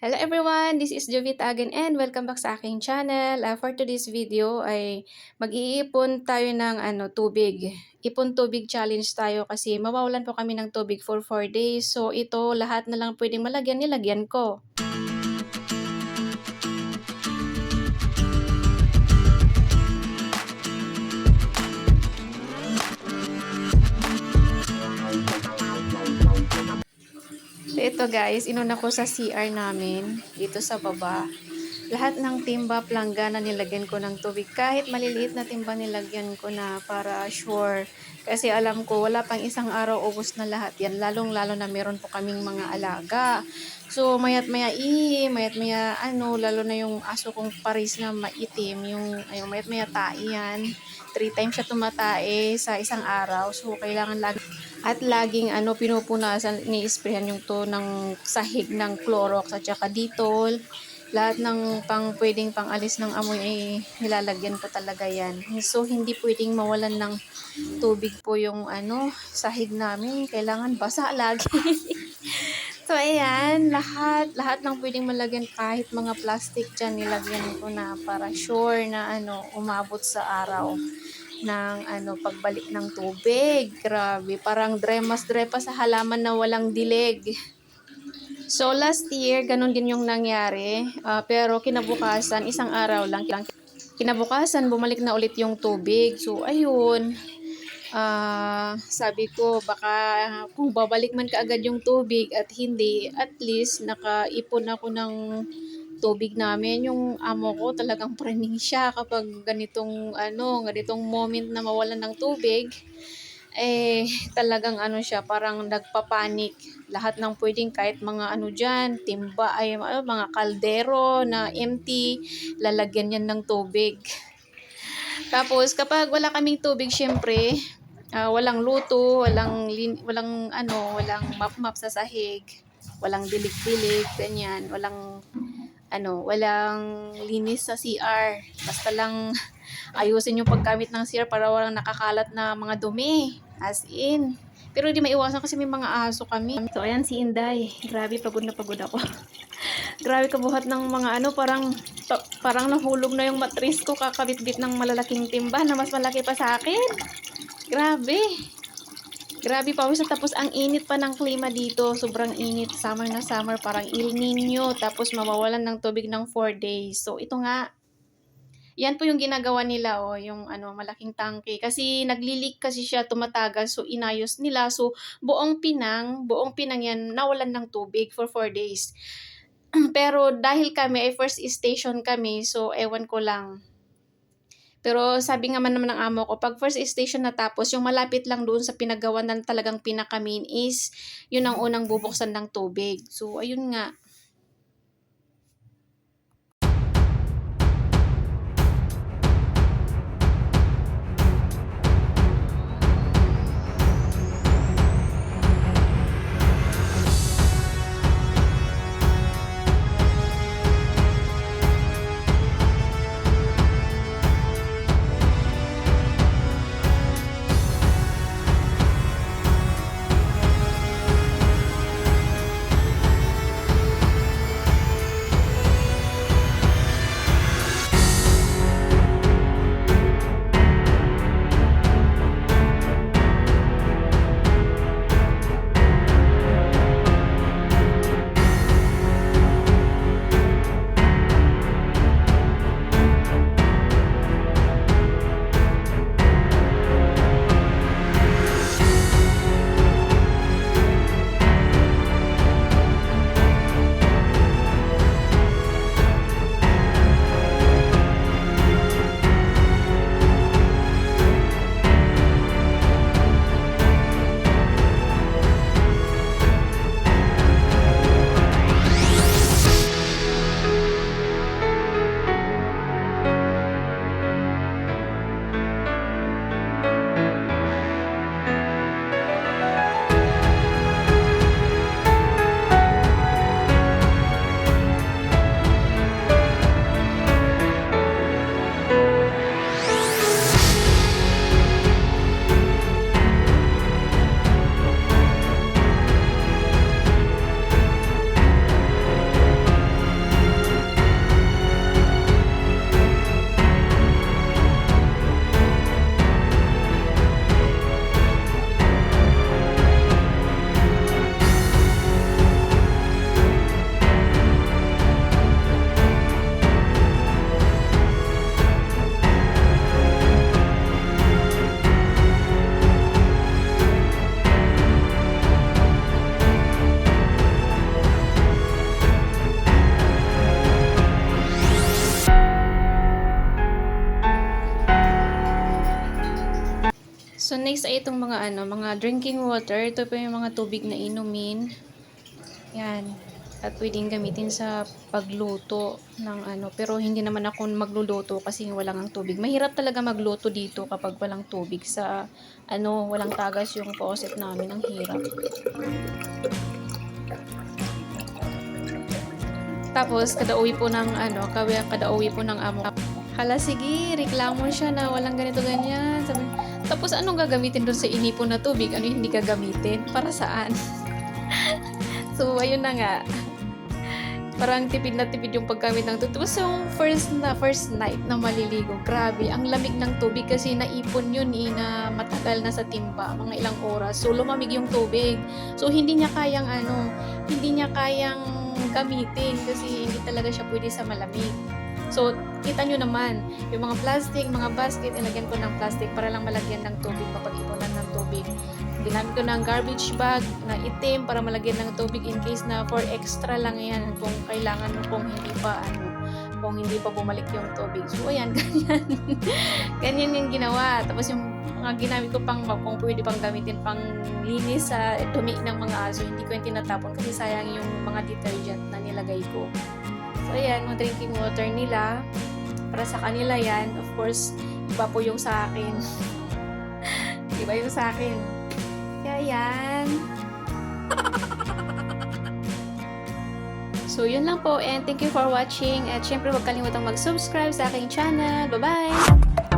Hello everyone! This is Jovit again and welcome back sa aking channel. Uh, for today's video ay mag-iipon tayo ng ano, tubig. Ipon tubig challenge tayo kasi mawawalan po kami ng tubig for 4 days. So ito lahat na lang pwedeng malagyan, nilagyan ko. So ito guys, inuna ko sa CR namin dito sa baba. Lahat ng timba, planggana nilagyan ko ng tubig. Kahit maliliit na timba nilagyan ko na para sure. Kasi alam ko wala pang isang araw ubos na lahat yan. Lalong lalo na meron po kaming mga alaga. So mayat maya i, mayat maya ano, lalo na yung aso kong paris na maitim. Yung ayun, mayat maya tae yan. Three times siya tumatae sa isang araw. So kailangan lagi at laging ano pinupunasan ni-sprayhan yung to ng sahig ng Clorox at saka Dettol. Lahat ng pang pwedeng pangalis ng amoy ay nilalagyan ko talaga yan. So hindi pwedeng mawalan ng tubig po yung ano sahig namin. Kailangan basa lagi. so ayan, lahat lahat ng pwedeng malagyan kahit mga plastic dyan nilagyan ko na para sure na ano umabot sa araw ng ano pagbalik ng tubig. Grabe, parang dremas drepa sa halaman na walang dilig. So last year, ganun din yung nangyari. Ah, pero kinabukasan, isang araw lang. Kinabukasan, bumalik na ulit yung tubig. So ayun, ah sabi ko baka kung babalik man kaagad yung tubig at hindi, at least nakaipon ako ng tubig namin. Yung amo ko talagang praning siya kapag ganitong ano, ganitong moment na mawalan ng tubig. Eh, talagang ano siya, parang nagpapanik. Lahat ng pwedeng kahit mga ano dyan, timba, ay ano, mga kaldero na empty, lalagyan yan ng tubig. Tapos, kapag wala kaming tubig, syempre, ah, walang luto, walang, lin, walang ano, walang map-map sa sahig, walang dilig-dilig, ganyan, walang ano, walang linis sa CR. Basta lang ayusin yung paggamit ng CR para walang nakakalat na mga dumi. As in. Pero hindi maiwasan kasi may mga aso kami. So, ayan si Inday. Grabe, pagod na pagod ako. Grabe kabuhat ng mga ano, parang pa- parang nahulog na yung matris ko kakabit-bit ng malalaking timba na mas malaki pa sa akin. Grabe. Grabe pawis at tapos ang init pa ng klima dito. Sobrang init. Summer na summer. Parang El Nino. Tapos mawawalan ng tubig ng 4 days. So ito nga. Yan po yung ginagawa nila. Oh, yung ano, malaking tangke. Kasi naglilik kasi siya tumatagal. So inayos nila. So buong pinang, buong pinang yan nawalan ng tubig for 4 days. Pero dahil kami ay first station kami. So ewan ko lang. Pero sabi nga man naman ng amo ko, pag first station natapos, yung malapit lang doon sa pinagawa ng talagang pinakamin is, yun ang unang bubuksan ng tubig. So, ayun nga. So next ay itong mga ano, mga drinking water. Ito po yung mga tubig na inumin. Yan. At pwedeng gamitin sa pagluto ng ano. Pero hindi naman ako magluluto kasi walang ang tubig. Mahirap talaga magluto dito kapag walang tubig sa ano, walang tagas yung faucet namin. Ang hirap. Tapos, kada uwi po ng ano, kada uwi po ng amo. Hala, sige, reklamo siya na walang ganito ganyan. Sabi, tapos anong gagamitin doon sa inipon na tubig? Ano hindi gagamitin? Para saan? so, ayun na nga. Parang tipid na tipid yung paggamit ng tubig. Tapos yung first na first night na maliligo, grabe, ang lamig ng tubig kasi naipon yun eh, na matagal na sa timba, mga ilang oras. So lumamig yung tubig. So hindi niya kayang ano, hindi niya kayang gamitin kasi hindi talaga siya pwede sa malamig. So, kita nyo naman, yung mga plastic, mga basket, ilagyan ko ng plastic para lang malagyan ng tubig, mapag-ipunan ng tubig. Ginamit ko ng garbage bag na itim para malagyan ng tubig in case na for extra lang yan kung kailangan mo kung hindi pa ano kung hindi pa bumalik yung tubig. So, ayan, ganyan. ganyan yung ginawa. Tapos yung mga ginamit ko pang kung pwede pang gamitin pang linis sa dumi ng mga aso, hindi ko yung tinatapon kasi sayang yung mga detergent na nilagay ko. So, ayan, yung drinking water nila, para sa kanila yan, of course, iba po yung sa akin. iba yung sa akin. Kaya yan. So, yun lang po and thank you for watching at syempre huwag kalimutang mag-subscribe sa aking channel. Bye-bye!